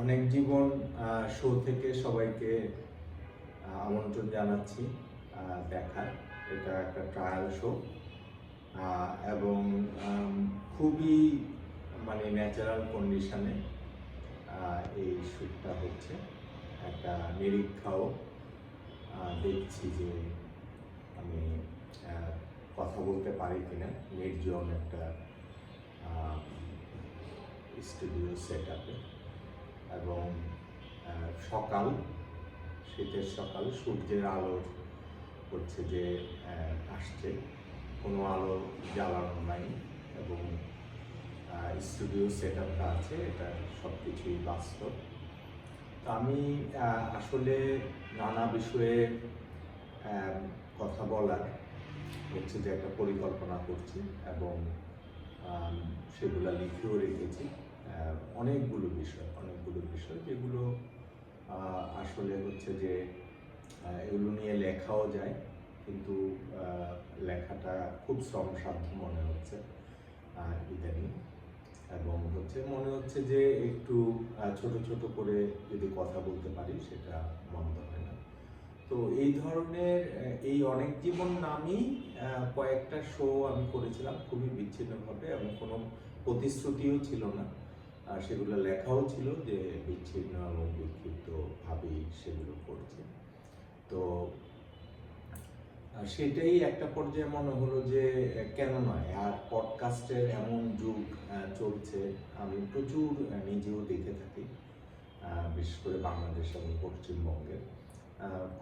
অনেক জীবন শো থেকে সবাইকে আমন্ত্রণ জানাচ্ছি দেখার। এটা একটা ট্রায়াল শো এবং খুবই মানে ন্যাচারাল কন্ডিশনে এই শ্যুটটা হচ্ছে। একটা নিরীক্ষাও দেখছি যে আমি কথা বলতে পারি কিনা। নির্জন একটা স্টুডিও সেট আপে এবং সকাল, শীতের সকাল সূর্যের আলোর হচ্ছে যে আসছে। কোনো আলো জ্বালানো নাই এবং স্টুডিও সেট আপটা আছে, এটা সব কিছুই বাস্তব। তো আমি আসলে নানা বিষয়ে কথা বলার হচ্ছে যে একটা পরিকল্পনা করছি এবং সেগুলো লিখেও রেখেছি। অনেকগুলো বিষয় অনেকগুলো বিষয় যেগুলো আসলে হচ্ছে যে এগুলো নিয়ে লেখাও যায়, কিন্তু লেখাটা খুব শ্রমসাধ্য মনে হচ্ছে ইদানিং। এবং হচ্ছে মনে হচ্ছে যে একটু ছোট ছোট করে যদি কথা বলতে পারি, সেটা মন্দ হয় না। তো এই ধরনের এই অনেক জীবন নামই কয়েকটা শো আমি করেছিলাম খুবই বিচ্ছিন্নভাবে এবং কোনো প্রতিশ্রুতিও ছিল না। আর সেগুলো লেখাও ছিল যে বিচ্ছিন্ন এবং বিক্ষিপ্তভাবেই সেগুলো করছে। তো সেটাই একটা পর্যায়ে মনে হলো যে, কেন নয়? আর পডকাস্টের এমন যুগ চলছে। আমি প্রচুর নিজেও দেখে থাকি বিশেষ করে বাংলাদেশ এবং পশ্চিমবঙ্গের।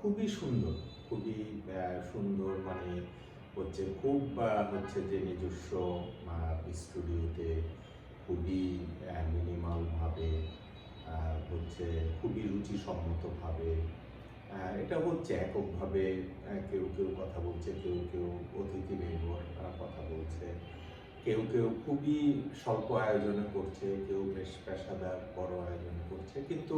খুবই সুন্দর খুবই সুন্দর মানে হচ্ছে খুব হচ্ছে যে নিজস্ব স্টুডিওতে খুবই মিনিমাল ভাবে হচ্ছে খুবই রুচিসম্মতভাবে এটা হচ্ছে এককভাবে কেউ কেউ কথা বলছে, কেউ কেউ অতিথি নির্ভর কথা বলছে, কেউ কেউ খুবই স্বল্প আয়োজনে করছে, কেউ বেশ পেশাদার বড় আয়োজন করছে, কিন্তু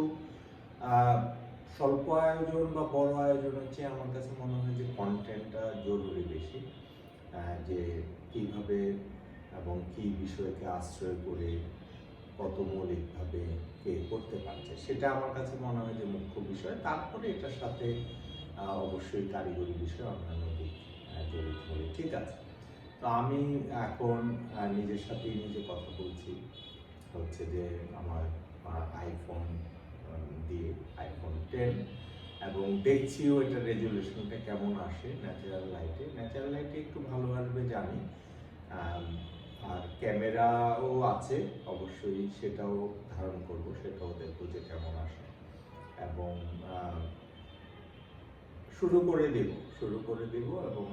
স্বল্প আয়োজন বা বড় আয়োজনের চেয়ে আমার কাছে মনে হয় যে কন্টেন্টটা জরুরি বেশি যে কীভাবে এবং কি বিষয়কে আশ্রয় করে কত মৌলিকভাবে কে করতে পারছে, সেটা আমার কাছে মনে হয় যে মুখ্য বিষয়। তারপরে এটার সাথে অবশ্যই কারিগরি বিষয় অন্যান্য দিক জড়িত হলে ঠিক আছে। তো আমি এখন নিজের সাথেই নিজে কথা বলছি, হচ্ছে যে আমার আইফোন দিয়ে আইফোন টেন এবং দেখছিও এটা রেজুলেশনটা কেমন আসে ন্যাচারাল লাইটে ন্যাচারাল লাইটে একটু ভালো আসবে জানি আর ক্যামেরাও আছে, অবশ্যই সেটাও ধারণ করব, সেটাও দেখব যে কেমন আসে। এবং শুরু করে দেব, শুরু করে দেব এবং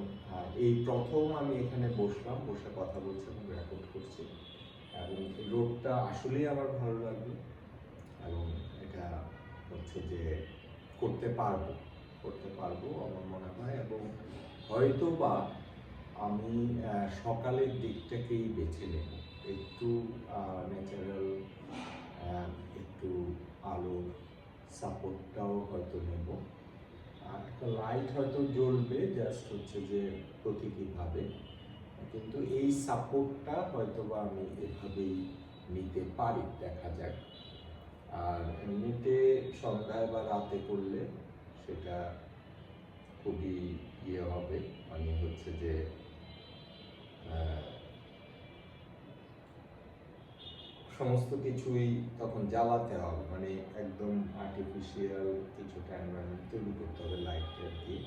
এই প্রথম আমি এখানে বসলাম, বসে কথা বলছি এবং রেকর্ড করছি। এবং এই রোডটা আসলেই আমার ভালো লাগল এবং এটা হচ্ছে যে করতে পারব করতে পারব আমার মনে হয় এবং হয়তো বা আমি সকালের দিকটাকেই বেছে নেব। একটু ন্যাচারাল একটু আলোর সাপোর্টটাও হয়তো নেব। একটা লাইট হয়তো জ্বলবে জাস্ট হচ্ছে যে প্রতীকীভাবে। কিন্তু এই সাপোর্টটা হয়তো বা আমি এভাবেই নিতে পারি, দেখা যাক। আর এমনিতে সন্ধ্যায় বা রাতে করলে সেটা খুবই ইয়ে হবে। মানে হচ্ছে যে সমস্ত কিছুই তখন জ্বালাতে হবে মানে একদম আর্টিফিশিয়াল কিছুটা এনভায়রনমেন্ট তৈরি করতে হবে লাইটের দিয়ে।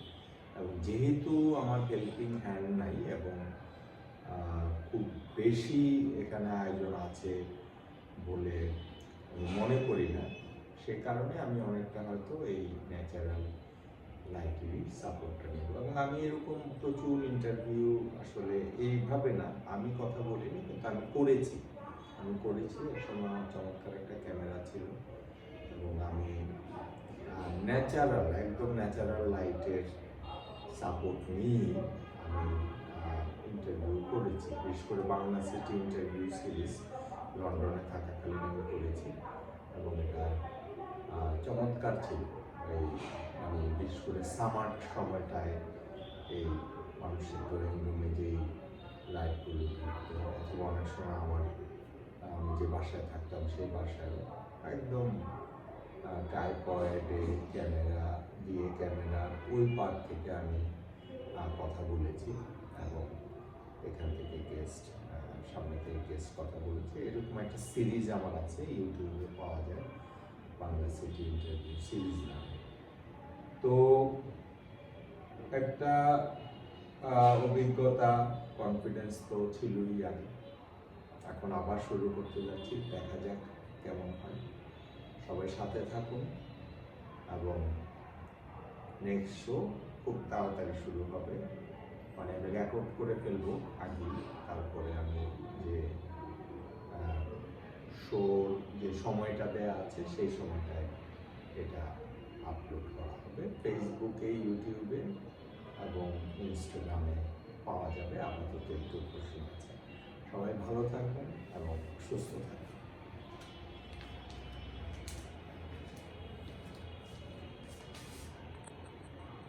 এবং যেহেতু আমার হেল্পিং হ্যান্ড নাই এবং খুব বেশি এখানে আয়োজন আছে বলে মনে করি না, সে কারণে আমি অনেকটা হয়তো এই ন্যাচারাল লাইটেরই সাপোর্টটা আমি এরকম প্রচুর ইন্টারভিউ আসলে এইভাবে না, আমি কথা বলিনি, কিন্তু আমি করেছি। আমি করেছি এক সময় আমার চমৎকার একটা ক্যামেরা ছিল। এবং আমি ন্যাচারাল একদম ন্যাচারাল লাইটের সাপোর্ট নিয়ে আমি ইন্টারভিউ করেছি। বিশেষ করে বাংলা সিটি ইন্টারভিউ সিরিজ লন্ডনে থাকাকালীন আমি করেছি। এবং এটা চমৎকার ছিল। এই, আমি বিশেষ করে সামার সময়টায় এই মানুষের ড্রয়িং রুমে যেই লাইটগুলো অথবা অনেক সময় আমার আমি যে বাসায় থাকতাম, সেই বাসায় একদম ট্রাইপয়েডে ক্যামেরা দিয়ে ক্যামেরার ওই পার থেকে আমি কথা বলেছি এবং এখান থেকে গেস্ট সামনে থেকে গেস্ট কথা বলেছি। এরকম একটা সিরিজ আমার আছে ইউটিউবে পাওয়া যায়, বাংলা সিটি ইন্টারভিউ সিরিজ নামে। তো একটা অভিজ্ঞতা কনফিডেন্স তো ছিলই আগে। এখন আবার শুরু করতে যাচ্ছি, দেখা যাক কেমন হয়। সবাই সাথে থাকুন এবং নেক্সট শো খুব তাড়াতাড়ি শুরু হবে। মানে আমি রেকর্ড করে ফেলব আগে তারপরে আমি যে শোর যে সময়টা দেয়া আছে, সেই সময়টায় এটা আপলোড করা হবে। ফেসবুকে ইউটিউবে এবং ইনস্টাগ্রামে পাওয়া যাবে। আপাতত একটু খুশি আছে। সবাই ভালো থাকবেন এবং সুস্থ থাকবেন।